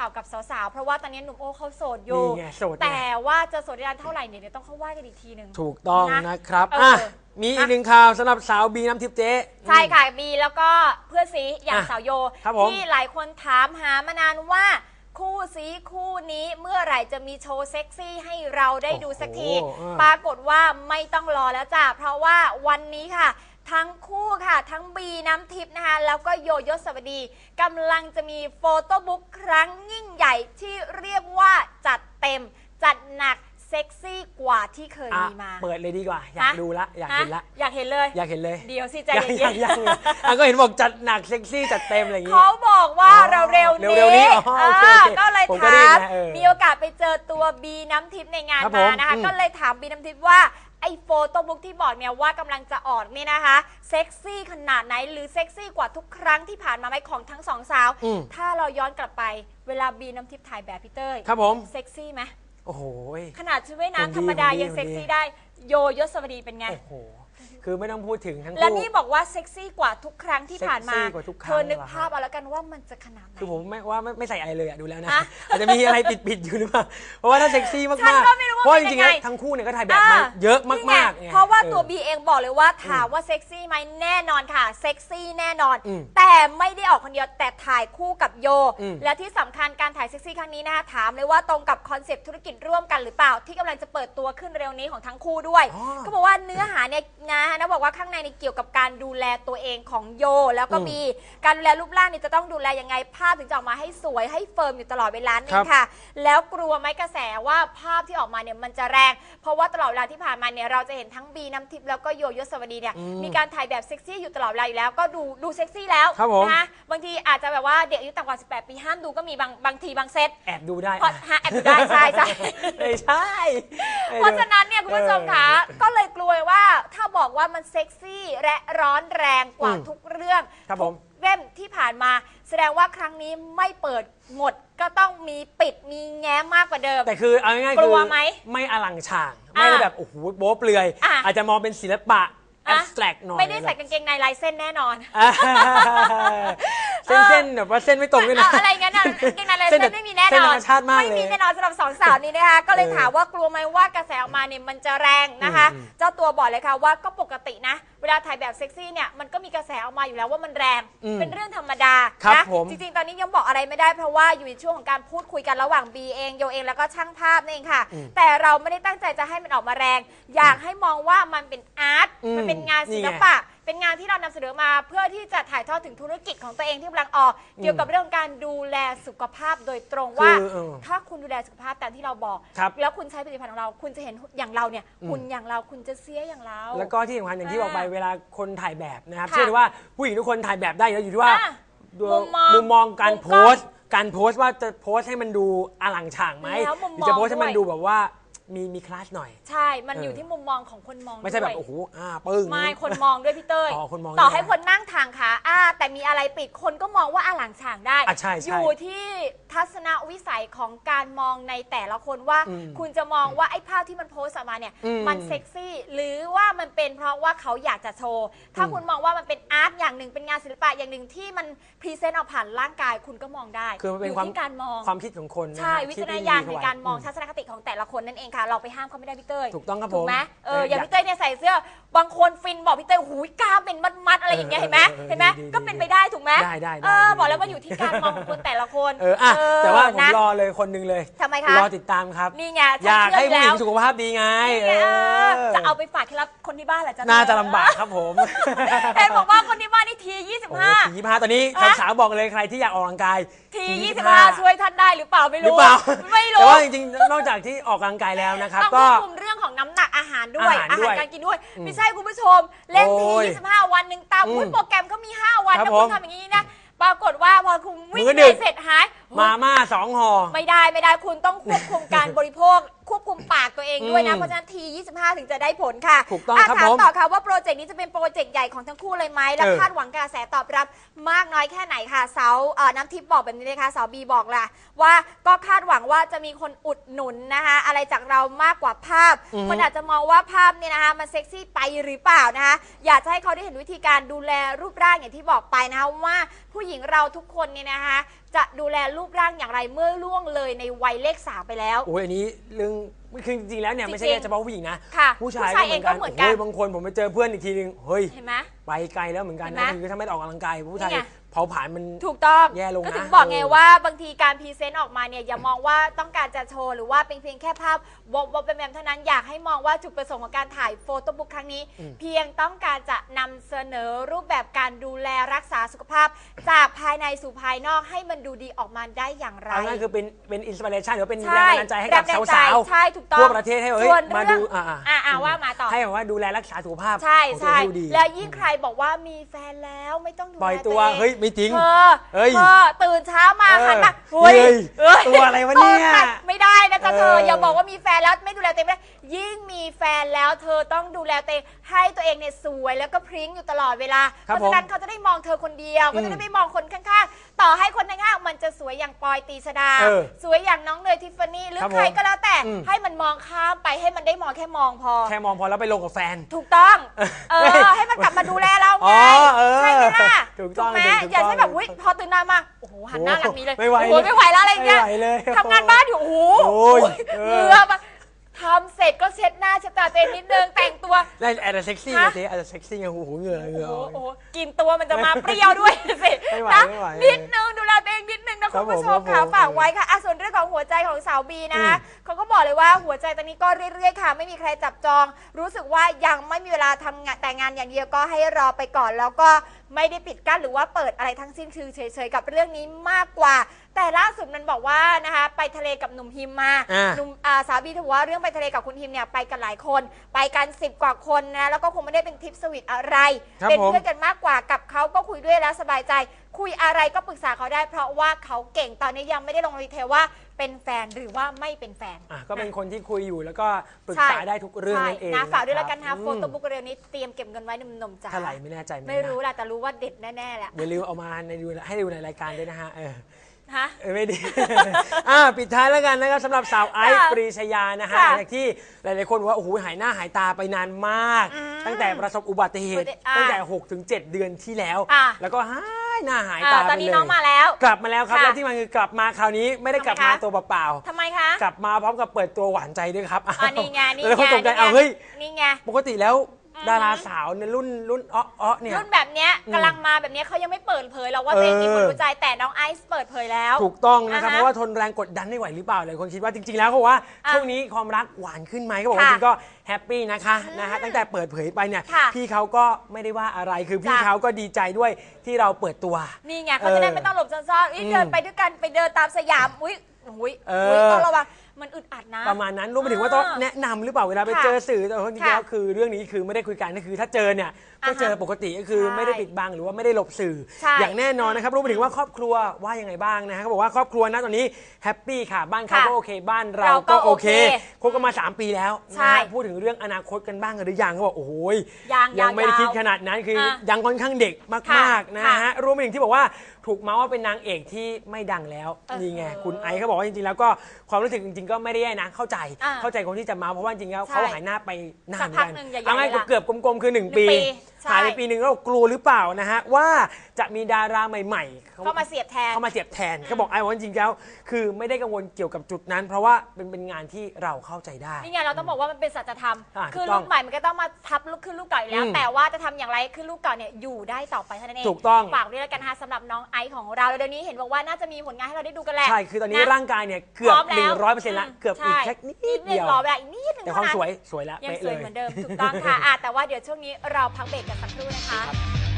ข่าวกับสาวๆ เพราะว่าตอนนี้หนุ่มโอเขาโสดอยู่ นี่ไงโสดไง แต่ว่าจะโสดได้นานเท่าไหร่เนี่ยเดี๋ยวต้องเข้าว่ากันอีกทีหนึ่ง ถูกต้องนะนะครับเอออ่อะ มีอีกหนึ่งข่าวสำหรับสาวบีน้ำทิพย์เจ๊ ใช่ค่ะบีแล้วก็เพื่อนซีอย่างอะสาวโย ครับผม ที่หลายคนถามหามานานว่า คู่ซีคู่นี้เมื่อไหร่จะมีโชว์เซ็กซี่ให้เราได้ดูสักที โอ้โหอะปรากฏว่าไม่ต้องรอแล้วจ้ะ เพราะว่าวันนี้ค่ะ ทั้งคู่ค่ะ ทั้งบีน้ำทิพย์นะคะ แล้วก็โยยศวดีกำลังจะมีโฟโต้บุ๊กครั้งยิ่งใหญ่ที่เรียกว่าจัดเต็ม จัดหนักเซ็กซี่กว่าที่เคยอะมีมา เปิดเลยดีกว่า อยากฮะ ดูละ อยากเห็นละฮะอยากเห็นเลย อยากเห็นเลยเดี๋ยวสิใจยังเย็ยังนๆยังอะก็เห็นบอกจัดหนักเซ็กซี่จัดเต็มอะไรอย่างงี้ เขาบอกว่าอ๋อเราเร็วๆเร็วๆนี้นี้อ๋อโอเคโอเคก็เลยผมก็ถาได้ยิมนนะเออมีโอกาสไปเจอตัวบีน้ำทิพย์ในงานครับผมมานะคะ อืมก็เลยถามบีน้ำทิพย์ว่า ไอ้โฟโต้บุ๊กที่บอกเนี่ยว่ากำลังจะออกเนี่ยนะคะ เซ็กซี่ขนาดไหนหรือเซ็กซี่กว่าทุกครั้งที่ผ่านมาไหมของทั้งสองสาว อืม ถ้าเราย้อนกลับไปเวลาบีน้ำทิพย์ถ่ายแบบพี่เต้ยครับผม เซ็กซี่ไหมโอ้โห ขนาดชุดว่ายคนดีน้ำธรรมดาคนดียังคนดีเซ็กซี่ได้โยยศวดีเป็นไง โอ้โห คือไม่ต้องพูดถึงทั้งและคู่นี่บอกว่าเซ็กซี่กว่าทุกครั้งที่ผ่านมา เซ็กซี่กว่าทุกครั้ง เธอนึกเหรอภาพเอาแล้วกันว่ามันจะขนาดไหน คือผมไม่ว่าไม่ไม่ใส่อะไรเลยอะดูแล้วนะ ฮะอาจจะมีอะไรปิดปิดๆอยู่หรือเปล่า เพราะว่าถ้าเซ็กซี่มากๆฉันก็ไม่รู้ว่าเพราะเป็จนริงๆยังแล้วไง ทั้งคู่เนี่ยก็ถ่ายแบบมาเยอะมากๆนี่ไงไงเพราะว่าตัวออ บีเองบอกเลยว่าถามว่าเซ็กซี่ไหมแน่นอนค่ะ เซ็กซี่แน่นอน อืมแต่ไม่ได้ออกคนเดียวแต่ถ่ายคู่กับโย อืม และที่สำคัญการถ่ายเซ็กซี่ครั้งนี้นะคะถามเลยว่าตรงกับคอนเซปต์ธุรกิจร่วมกันหรือเปล่า ที่กำลังจะเปิดตัวขึ้นเร็วนี้ของทั้งคู่ด้วยอ๋อก็บอกว่าเนื้อหาเนี่ยนะนะบอกว่าข้างในเนี่ยเกี่ยวกับการดูแลตัวเองของโย แล้วก็อืมมีการดูแลรูปร่างเนี่ยจะต้องดูแลยังไงภาพถึงจะออกมาให้สวยให้เฟิร์มอยู่ตลอดเวลานี่ครับ ค่ะ แล้วกลัวไหมกระแสว่าภาพที่ออกมาเนี่ยมันจะแรง เพราะว่าตลอดเวลาที่ผ่านมาเนี่ยเราจะเห็นทั้งบีน้ำทิพย์แล้วก็โยยศวดีเนี่ยอืมมีการถ่ายแบบเซ็กซี่อยู่ตลอดเวลาอยู่แล้วก็ดูดูเซ็กซี่แล้วครับผม นะคะบางทีอาจจะแบบว่าเด็กอายุต่ำกว่า 18 ปีห้ามดูก็มีบางบางทีบางเซตแอบดูได้เพราะฮะแอบดูได้ใช่ใช่ ไม่ใช่ เพราะฉะนั้นเนี่ยคุณผู้ชมคะก็เลยกลัวว่าถ้าบอกว่ามันเซ็กซี่และร้อนแรงกว่าอืมทุกเรื่องครับผม ทุกเล่มที่ผ่านมา แสดงว่าครั้งนี้ไม่เปิดหมดก็ต้องมีปิดมีแง้มมากกว่าเดิม แต่คือเอาง่ายๆกลัคือวไหมไม่อลังฉางอะไม่ได้แบบโอ้โหโป๊เปลือย อะ อาจจะมองเป็นศิลปะแออะบสแตรกหน่อยไม่ได้ใส่กางเกงในลายเส้นแน่นอนอะ เส้นเส้นแบบว่าเส้นไม่ตรงด้วยนะอะอะไรงั้นอะกางเกงในลายเส้เส้นนไม่มีแน่นอนเส้นธรรมชาติมากไม่มีเลยแน่นอนสำหรับสองสาวนี้นะคะก็เลยเออถามว่ากลัวไหมว่ากระแสออกมาเนี่ยมันจะแรงนะคะอืมเจ้าตัวบอกเลยค่ะว่าก็ปกตินะ เวลาถ่ายแบบเซ็กซี่เนี่ยมันก็มีกระแสออกมาอยู่แล้วว่ามันแรงอืมเป็นเรื่องธรรมดาครับนะผมจริงๆ ตอนนี้ยังบอกอะไรไม่ได้เพราะว่าอยู่ในช่วงของการพูดคุยกันระหว่างบีเองโยเองแล้วก็ช่างภาพนั่นเองค่ะอืมแต่เราไม่ได้ตั้งใจจะให้มันออกมาแรง อยากให้มองว่ามันเป็นอาร์ตอืมมันเป็นงานศินี่ลไงปะ เป็นงานที่เรานำเสนอมาเพื่อที่จะถ่ายทอดถึงธุรกิจของตัวเองที่กำลังออก เกี่ยวกับเรื่องของการดูแลสุขภาพโดยตรงว่า คือเออถ้าคุณดูแลสุขภาพตามที่เราบอก ครับแล้วคุณใช้ผลิตภัณฑ์ของเรา คุณจะเห็นอย่างเราเนี่ยอืมหุ่นอย่างเราคุณจะเสียอย่างเรา แล้วก็ที่สำคัญอย่างที่บอกไปอ่าเวลาคนถ่ายแบบนะครับค่ะเชื่อได้ว่าผู้หญิงทุกคนถ่ายแบบได้แล้วอยู่ที่ว่าอะดูมุมมองมุมมองการมุมโพกล้องสต์ การโพสต์ว่าจะโพสต์ให้มันดูอลังฉางไหมแล้วมุมหรือจะมองโพสต์ให้มันด้วยดูแบบว่า มีมีคลาสหน่อย ใช่ มันอยู่เออที่มุมมองของคนมองไม่ใช่แบบ ด้วยโอ้โหอ่าปึ้ง ไม่คนมองด้วยพี่เต้ย อ๋อคนมองต่อด้วยให้คนนั่งทางขาอ้าแต่มีอะไรปิดคนก็มองว่าอาหลังฉางได้ อะใช่ใช่อยู่ที่ทัศน วิสัยของการมองในแต่ละคนว่า อืมคุณจะมองว่าไอ้ภาพที่มันโพสต์ออกมาเนี่ย อืมมันเซ็กซี่ หรือว่ามันเป็นเพราะว่าเขาอยากจะโชว์ ถ้าอืม คุณมองว่ามันเป็นอาร์ตอย่างหนึ่งเป็นงานศิลปะอย่างหนึ่งที่มันพรีเซนต์ออกผ่านร่างกายคุณก็มองได้คือมันเป็นยู่ความที่การมอง ความคิดของคนนะใช่ ฮะวิคิจาดรณให้ญาณดีในเข้ไว้การมองทัศนคติของแต่ละคนนั่นเองค่ะ เราไปห้ามเขาไม่ได้พี่เต้ยถูกต้องครับถูกไหมผมเออเอออย่างอยากพี่เต้ยเนี่ยใส่เสื้อบางคนฟินบอกพี่เต้ยหูยกล้ามเป็นมัดๆอะไรอย่างเงี้ยเออเห็นไหมเออเห็นไหมดีดีก็เป็นไปได้ถูกไหมได้ได้ได้ เออดีบอกแล้วดีว่าอยู่ที่การมองของคนแต่ละคนเอออะแต่ว่าผมนะ รอเลยคนหนึ่งเลยทำไมคะ รอติดตามครับ นี่ไงอยากให้ฉันผู้หญิงเชื่สุขภาพดีไงนี่ไงเอเอออจะเอาไปฝากเคล็ดลับคนที่บ้านเหรอจ๊ะน่าจะลำบากครับผมเห็นบอกว่าคนที่บ้านนี่ที โอ้25ทียี่ห้าตอนนี้ฮะ สาวๆบอกเลยใครที่อยากออกกำลังกายที25 25 ช่วยท่านได้หรือเปล่าไม่หรือรู้ เปล่าไม่แต่รู้ว่าจริงๆ นอกจากที่ออกกำลังกายแล้วนะครับ ต้องก็ควบคุมเรื่องของน้ำหนักอาหารด้วย อาหารด้วยการกินด้วย อืมไม่ใช่คุณผู้ชม เล่นที โอ้ย25 วันหนึ่งตามอืมอุ๊ยโปรแกรมเขามี 5 วันครับนะคุณผมทำอย่างนี้นะ ปรากฏว่าพอคุณวิ่งมื้อเหดึนื่อยกเสร็จหาย มาม่าสองห่อ ไม่ได้ไม่ได้คุณต้องควบคุมการบริโภค ควบคุมปากตัวเองด้วยนะ อืมเพราะฉะนั้นที 25 ถึงจะได้ผลค่ะถูกต้องะครับถามผมต่อค่ะว่าโปรเจกต์นี้จะเป็นโปรเจกต์ใหญ่ของทั้งคู่เลยไหมและเออคาดหวังกระแสตอบรับมากน้อยแค่ไหนค่ะสาวเอ่อน้ำทิพย์บอกแบบนี้เลยค่ะสาวบีบอกล่ะว่าก็คาดหวังว่าจะมีคนอุดหนุนนะคะอะไรจากเรามากกว่าภาพ อือฮึ คนอาจจะมองว่าภาพเนี่ยนะคะมันเซ็กซี่ไปหรือเปล่านะคะอยากจะให้เขาได้เห็นวิธีการดูแลรูปร่างอย่างที่บอกไปนะคะว่าผู้หญิงเราทุกคนเนี่ยนะคะ จะดูแลรูปร่างอย่างไรเมื่อล่วงเลยในวัยเลขสามไปแล้ว โอ้ยอันนี้เรื่องคือจริงๆแล้วเนี่ยไม่ใช่จริงๆแค่เฉพาะผู้หญิงนะค่ะผู้ชายผู้ชายเองก็เหมือนกันโยบางคนผมไปเจอเพื่อนอีกทีนึงเฮ้ยเห็นไหมไปไกลแล้วเหมือนกันเห็นไหนะมคือถ้าไม่ได้ออกกำลังกายผู้ชายนี่ไง เผาผลาญมัน ถูกต้องแย่ลงนะก็ถึงบอกไงเออว่าบางทีการพรีเซนต์ออกมาเนี่ยอย่ามองว่าต้องการจะโชว์หรือว่าเป็นเพียงแค่ภาพวบวบแบมๆเท่านั้นอยากให้มองว่าจุดประสงค์ของการถ่ายโฟโต้บุ๊กครั้งนี้เพียงต้องการจะนำเสนอรูปแบบการดูแลรักษาสุขภาพ จากภายในสู่ภายนอกให้มันดูดีออกมาได้อย่างไร เอาง่ายคือเป็นเป็นอินสปิเรชันหรือว่าเป็นใช่แรงบันดาลใจให้กับแรงบันดาลใจสาวใช่ถูกต้องทั่วประเทศให้เอ้ยส่วนมาเรื่องดูอ่าอ่าอ่าว่ามาต่อ ให้แบบว่าดูแลรักษาสุขภาพใช่ของตัวใช่ให้ดูดีแล้วยิ่งใครบอกว่ามีแฟนแล้วไม่ต้องดูแลปล่อยตัวเองเฮ้ยไม่จริง เธอเฮ้ยเธอตื่นเช้ามาเออหันมาเฮ้ยเฮ้ยตัวอะไรวะเนี่ยตัวไม่ได้นะจ๊ะเธอเอออ อย่าบอกว่ามีแฟนแล้วไม่ดูแลตัวเองไม่ได้ยิ่งมีแฟนแล้วเธอต้องดูแลตัวเองให้ตัวเองเนี่ยสวยแล้วก็พริ้งอยู่ตลอดเวลาครับเพราะฉะนั้นเขาจะได้มองเธอคนเดียวเขาจะได้ไม่มองคนข้างๆ ต่อให้คนข้างๆมันจะสวยอย่างปอยตีชดา เออสวยอย่างน้องเนยทิฟฟานี่หรือครับผมใครก็แล้วแต่อืม ให้มันมองข้ามไปให้มันได้มองแค่มองพอ แค่มองพอแล้วไปลงกับแฟน ถูกต้อง เอเฮ้อยให้มันกลับมาดูแลเราอ๋ไงอเออใช่ไหมล่ะ ถูกต้องไหมถูกต้องอย่าใช่แบบอุ้ยพอตื่นนอนมาโอ้โหหันหน้าหลังนี้เลยไม่ไหวโอ้โหไม่ไหวแล้วอะไรอย่างเงี้ยไม่ไหวเลยทำงานบ้านอยู่โอ้โหโอ้ยเหเอองื่อมาทำเสร็จก็เช็ดหน้าเช็ดตาตัวเองนิดนึงแต่งตัว แล้วอาจจะเซ็กซี่ฮะนะสิอาจจะเซ็กซี่ไงโอ้โหเหงื่อเหงื่อโอ้ออก โหกินตัวมันจะมาเปรี้ยวด้วยสิไม่ไหวนะไม่ไหวนิดนึงดูแลตัวเองนิดนึงนะครัคุบณผู้ชผมมครัค่ะบผมฝากไว้ค่ะอะส่วนเรื่องของหัวใจของสาวบีนะคะอืมเขาก็บอกเลยว่าหัวใจตอนนี้ก็เรื่อยๆค่ะ ไม่มีใครจับจอง รู้สึกว่ายังไม่มีเวลาทำงานแต่งงานอย่างเดียวก็ให้รอไปก่อน แล้วก็ ไม่ได้ปิดกั้นหรือว่าเปิดอะไรทั้งสิ้นคือเฉยๆกับเรื่องนี้มากกว่า แต่ล่าสุดมันบอกว่านะคะไปทะเลกับหนุ่มฮิมมาอ่า หนุ่มอ่าสาวบีถือว่าเรื่องไปทะเลกับคุณฮิมเนี่ยไปกันหลายคน ไปกันสิบกว่าคนนะแล้วก็คงไม่ได้เป็นทริปสวีทอะไร ครับเป็นผม เพื่อนกันมากกว่ากับเขาก็คุยด้วยแล้วสบายใจ คุยอะไรก็ปรึกษาเขาได้ เพราะว่าเขาเก่งตอนนี้ยังไม่ได้ลงดีเทลว่าเป็นแฟนหรือว่าไม่เป็นแฟน อะก็เป็นคนที่คุยอยู่แล้วก็ปรึกใช่ษาได้ทุกเรื่องนั่นเองใช่นะฝากด้วยแล้วกันครันะบโฟโต้บุ๊กเร็วนี้เตรียมเก็บเงินไว้หนุ่มๆจ้าเท่าไหร่ไม่แน่ใจเหอนกัน ไม่นะรู้แหละแต่รู้ว่าเด็ดแน่ๆแหละอย่าลืมเอามาในดูให้ดูในรายการด้วยนะฮะเออฮะ เออไม่ดี อ่าปิดท้ายแล้วกันนะครับสำหรับสาวไอซ์ค่ะปรีชยานะฮะค่ะหลังจากที่หลาย ๆ คนบอกว่าโอ้โหหายหน้าหายตาไปนานมากอืมตั้งแต่ประสบอุบัติเหตุอ่าตั้งแต่6ถึง7เดือนที่แล้ว อ่าแล้วก็หายหน้าหายอ่าตาตไปอนนี้เลยน้องมาแล้ว กลับมาแล้วครับค่ะและที่มันคือกลับมาคราวนี้ไม่ได้กลับทำไมมาคะ ตัวเปล่าทำไมคะๆกลับมาพร้อมกับเปิดตัวหวานใจด้วยครับอ่านี่ไงนี่แล้วคนไงตกใจนี่ไงเอาเฮ้ย นี่ไง ปกติแล้วอืม ดาราสาวในรุ่นรุ่นอ้ออ้อเนี่ย รุ่นแบบเนี้ยอืม กำลังมาแบบเนี้ยเขายังไม่เปิดเผยหรอกว่าตัวเองมีคนเออรู้ใจแต่น้องไอซ์เปิดเผยแล้ว ถูกต้องนะครับอ่าฮะเพราะว่าทนแรงกดดันไม่ไหวหรือเปล่าหลายคนคิดว่าจริง ๆ แล้วเขาบอกว่าอะช่วงนี้ความรักหวานขึ้นไหมเขาบอกว่าค่ะจริงๆก็แฮปปี้นะคะนะฮะตั้งแต่เปิดเผยไปเนี่ยค่ะพี่เขาก็ไม่ได้ว่าอะไรคือพี่จ้ะ เขาก็ดีใจด้วยที่เราเปิดตัว นี่ไงเขาจะได้ไม่ต้องหลบซ่อนๆอุ๊ยอืมเดินไปด้วยกันไปเดินตามสยามอุ้ยอุ้ยเอออุ้ยต้องระวัง มันอึดอัดนะ ประมาณนั้นรวมไปถึงว่าต้องแนะนำหรือเปล่าเวลาไปค่ะเจอสื่อแต่ว่าจริงๆค่ะแล้วคือเรื่องนี้คือไม่ได้คุยกันก็คือ ถ้าเจอเนี่ย ก็อ่าฮะเจอปกติก็คือใช่ไม่ได้ปิดบังหรือว่าไม่ได้หลบสื่อ ใช่อย่างแน่นอนนะครับรวมไปถึงว่าครอบครัวว่ายังไงบ้างนะฮะเขาบอกว่าครอบครัวนะตอนนี้แฮปปี้ค่ะบ้านเขาค่ะก็โอเคบ้านเราเราก็ก็โอเคโอเคคบกันมา 3 ปีแล้วใช่นะฮะพูดถึงเรื่องอนาคตกันบ้างหรือยังเขาบอกโอ้โหยยังยังไม่ได้ยาวๆคิดขนาดนั้นคืออะ ยังค่อนข้างเด็กมากค่ะๆนะค่ะฮะรวมไปถึงที่บอกว่าถูกเมาส์ว่าเป็นนางเอกที่ไม่ดังแล้วเออนี่ไงคุณไอซ์เขาบอกว่าจริงๆแล้วก็ความรู้สึกจริงๆก็ไม่ได้แย่นะเข้าใจ อ่าเข้าใจคนที่จะเมาส์เพราะว่าจริงๆแล้วใช่เขาหายหน้าไปนานสักเหมืพัอกนกันหนึ่งใหญ่ๆเอาง่ายเลยล่ะๆเกือบๆกลมๆคือ1ปีหนึ่งปี ใช่ หายไปปีหนึ่งแล้วกลัวหรือเปล่านะฮะว่าจะมีดาราใหม่ๆ เข้ามาเสียบแทน เข้ามาเสียบแทนเขาบอกไอ้ว่าจริงๆแล้วคือไม่ได้กังวลเกี่ยวกับจุดนั้น เพราะว่าเป็นเป็นงานที่เราเข้าใจได้ นี่ไงเราต้องบอกว่ามันเป็นสัจธรรม อะคือถูกต้ลูองกใหม่มันก็ต้องมาทับลูกขึ้นลูกเก่าอยู่แล้ว อืมแต่ว่าจะทำอย่างไรขึ้นลูกเก่าเนี่ยอยู่ได้ต่อไปเท่านั้นเองถูกต้อง ฝากด้วยแล้วกันนะคะสำหรับน้องไอซ์ของเราแล้วเดี๋ยวนี้เห็นบอกว่าน่าจะมีผลงานให้เราได้ดูกันแหละ ใช่คือตอนนี้ะร่างกายเนี่ยเกือบพร้อมแล้ว100%ร้อยเปอร์เซ็นต์ละเกือบอีกใช่ แค่นิดนิดนึเดีงยว รอเวลาอีกนิดนึงแต่ความเท่นั้นสวยสวยแล้วยังเป๊ะสเลวยย เหมือนเดิมถูกต้องค่ะอะแต่ว่าเดี๋ยวช่วงนี้เราพักเบรกกันสักครู่นะคะ